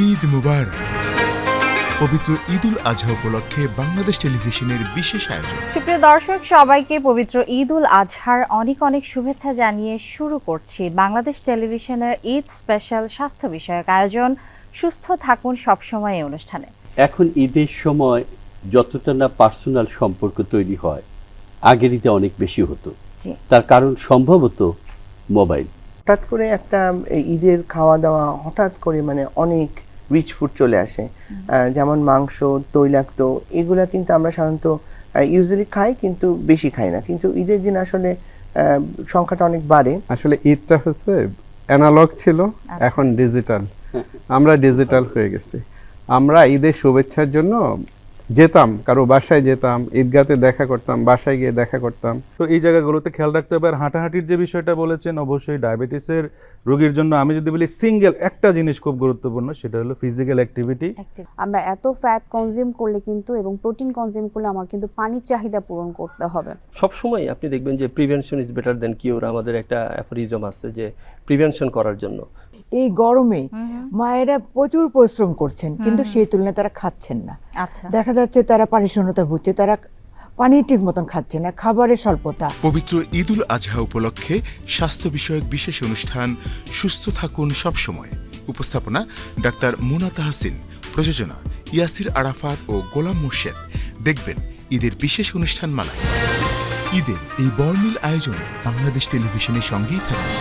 ঈদ মুবারক। পবিত্র ঈদুল আজহা উপলক্ষে বাংলাদেশ টেলিভিশনের বিশেষ আয়োজন। সুপ্রিয় দর্শক সবাইকে পবিত্র ঈদ উল আজহার অনেক অনেক শুভেচ্ছা জানিয়ে শুরু করছি বাংলাদেশ টেলিভিশনের ঈদ স্পেশাল স্বাস্থ্য বিষয়ক আয়োজন। সুস্থ থাকুন সবসময় এই অনুষ্ঠানে। এখন ঈদের সময় যতটা না পার্সোনাল সম্পর্ক তৈরি হয় আগের ঈদে অনেক বেশি হতো। তার কারণ সম্ভবত মোবাইল। হঠাৎ করে একটা ঈদের খাওয়া দাওয়া হঠাৎ করে মানে অনেক রিচ ফুড চলে আসে। যেমন মাংস তৈলাক্ত এগুলা কিন্তু আমরা সাধারণত ইউজুয়ালি খাই কিন্তু বেশি খাই না। কিন্তু ঈদের দিন আসলে সংখ্যাটা অনেক বাড়ে। আসলে ঈদটা হচ্ছে অ্যানালগ ছিল এখন ডিজিটাল আমরা ডিজিটাল হয়ে গেছি। আমরা ঈদের শুভেচ্ছার জন্য যেতাম কারও বাসায় যেতাম ঈদগাতে দেখা করতাম বাসায় গিয়ে দেখা করতাম। তো এই জায়গাগুলোতে খেয়াল রাখতে হবে। আর হাঁটাহাঁটির যে বিষয়টা বলেছেন অবশ্যই ডায়াবেটিসের রোগীর জন্য আমি যদি বলি সিঙ্গেল একটা জিনিস খুব গুরুত্বপূর্ণ সেটা হলো ফিজিক্যাল অ্যাক্টিভিটি আমরা এত ফ্যাট কনজিউম করলে কিন্তু এবং প্রোটিন কনজিউম করলে আমার কিন্তু পানির চাহিদা পূরণ করতে হবে। সবসময় আপনি দেখবেন যে prevention is better then cure আমাদের একটা অ্যাফোরিজম আছে যে প্রিভেনশন করার জন্য। এই গরমে মায়েরা প্রচুর পরিশ্রম করছেন কিন্তু সেই তুলনায় তারা খাচ্ছেন না। আচ্ছা। দেখা যাচ্ছে তারা পারিশূন্যতা ভুগছে তারা পানি ঠিক মতন খাচ্ছে না খাবারের স্বল্পতা। পবিত্র ঈদুল আজহা উপলক্ষে স্বাস্থ্য বিষয়ক বিশেষ অনুষ্ঠান সুস্থ থাকুন সবসময়। উপস্থাপনা ডাক্তার মুনা তাহাসিন প্রযোজনা ইয়াসির আরাফাত ও গোলাম মুর্শেদ। দেখবেন ঈদের বিশেষ অনুষ্ঠান মালা ঈদের এই বর্ণিল আয়োজনে বাংলাদেশ টেলিভিশনের সঙ্গেই থাকুন।